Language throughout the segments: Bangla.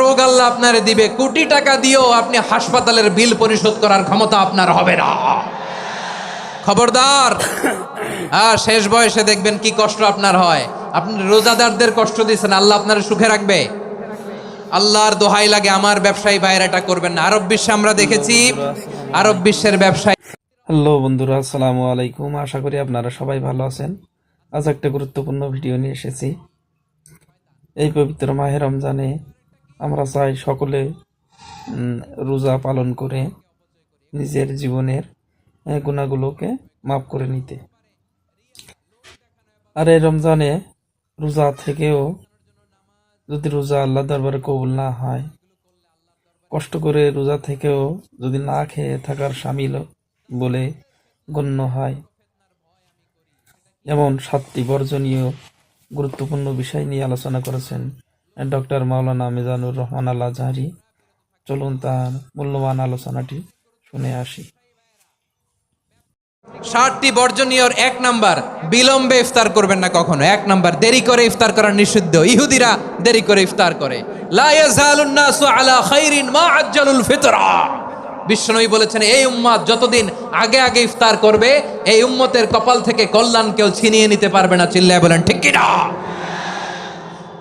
রোগ আল্লাহ আপনারে দিবে, কোটি টাকা দিয়েও আপনি হাসপাতালের বিল পরিশোধ করার ক্ষমতা আপনার হবে না। খবরদার, আর শেষ বয়সে দেখবেন কি কষ্ট আপনার হয়। আপনি রোজাদারদের কষ্ট দিচ্ছেন আল্লাহ আপনার সুখে রাখবে। আল্লাহর দোহাই লাগে, আমার ব্যবসায়ী ভাইয়ের এটা করবেন না। আরব বিশ্বে আমরা দেখেছি, আরব বিশ্বের ব্যবসায়ী হ্যালো বন্ধুরা, আসসালামু আলাইকুম। আশা করি আপনারা সবাই ভালো আছেন। আজ একটা গুরুত্বপূর্ণ ভিডিও নিয়ে এসেছি। এই পবিত্র মাহে রমজানে আমরা চাই সকলে রোজা পালন করে নিজের জীবনের গুণাগুলোকে মাফ করে নিতে। আর এই রমজানে রোজা থেকেও যদি রোজা আল্লাহ দরবারে কবুল না হয়, কষ্ট করে রোজা থেকেও যদি না খেয়ে থাকার সামিল বলে গণ্য হয়, এমন সাতটি বর্জনীয় গুরুত্বপূর্ণ বিষয় নিয়ে আলোচনা করেছেন ডক্টর মাওলানা মিজানুর রহমান আল্লাহ জাহারি চলুন তার মূল্যবান আলোচনাটি শুনে আসি। ষাটটি বর্জনীয়র এক নাম্বার বিলম্বে ইফতার করবেন না কখনো। এক নাম্বার, দেরি করে ইফতার করা নিষিদ্ধ। ইহুদিরা দেরি করে ইফতার করে। বিশ্বনবী বলেছেন, এই উম্মাদ যতদিন আগে আগে ইফতার করবে, এই উম্মতের কপাল থেকে কল্যাণ কেউ ছিনিয়ে নিতে পারবে না। চিল্লায় বলেন, ঠিক কি না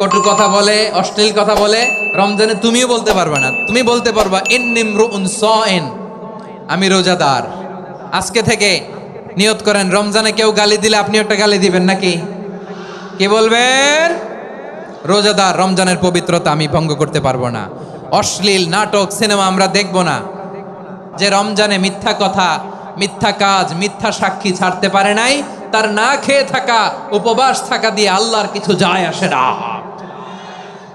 কটু কথা বলে, অশ্লীল কথা বলে, রমজানে তুমিও বলতে পারবে না। তুমি বলতে পারবা ইন্নিমরু উনসাএন আমি রোজাদার আজকে থেকে নিয়ত করেন, রমজানে কেউ গালি দিলে আপনি একটা গালি দিবেন নাকি? কে বলবেন? রোজাদার, রমজানের পবিত্রতা আমি ভঙ্গ করতে পারব না। অশ্লীল নাটক, সিনেমা আমরা দেখব না। যে রমজানে মিথ্যা কথা, মিথ্যা কাজ, মিথ্যা সাক্ষী ছাড়তে পারে নাই, তার না খেয়ে থাকা, উপবাস থাকা দিয়ে আল্লাহর কিছু যায় আসে না।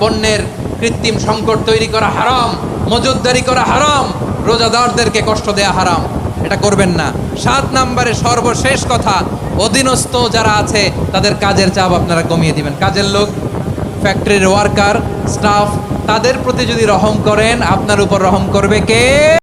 পণ্যের কৃত্রিম সংকট তৈরি করা হারাম মজুদদারি করা হারাম, রোজাদারদেরকে কষ্ট দেয়া হারাম। এটা করবেন না। সাত নম্বরে সর্বশেষ কথা, অধীনস্থ যারা আছে, তাদের কাজের চাপ আপনারা কমিয়ে দিবেন। কাজের লোক ফ্যাক্টরির ওয়ার্কার স্টাফ তাদের প্রতি যদি রহম করেন, আপনার উপর রহম করবে কে?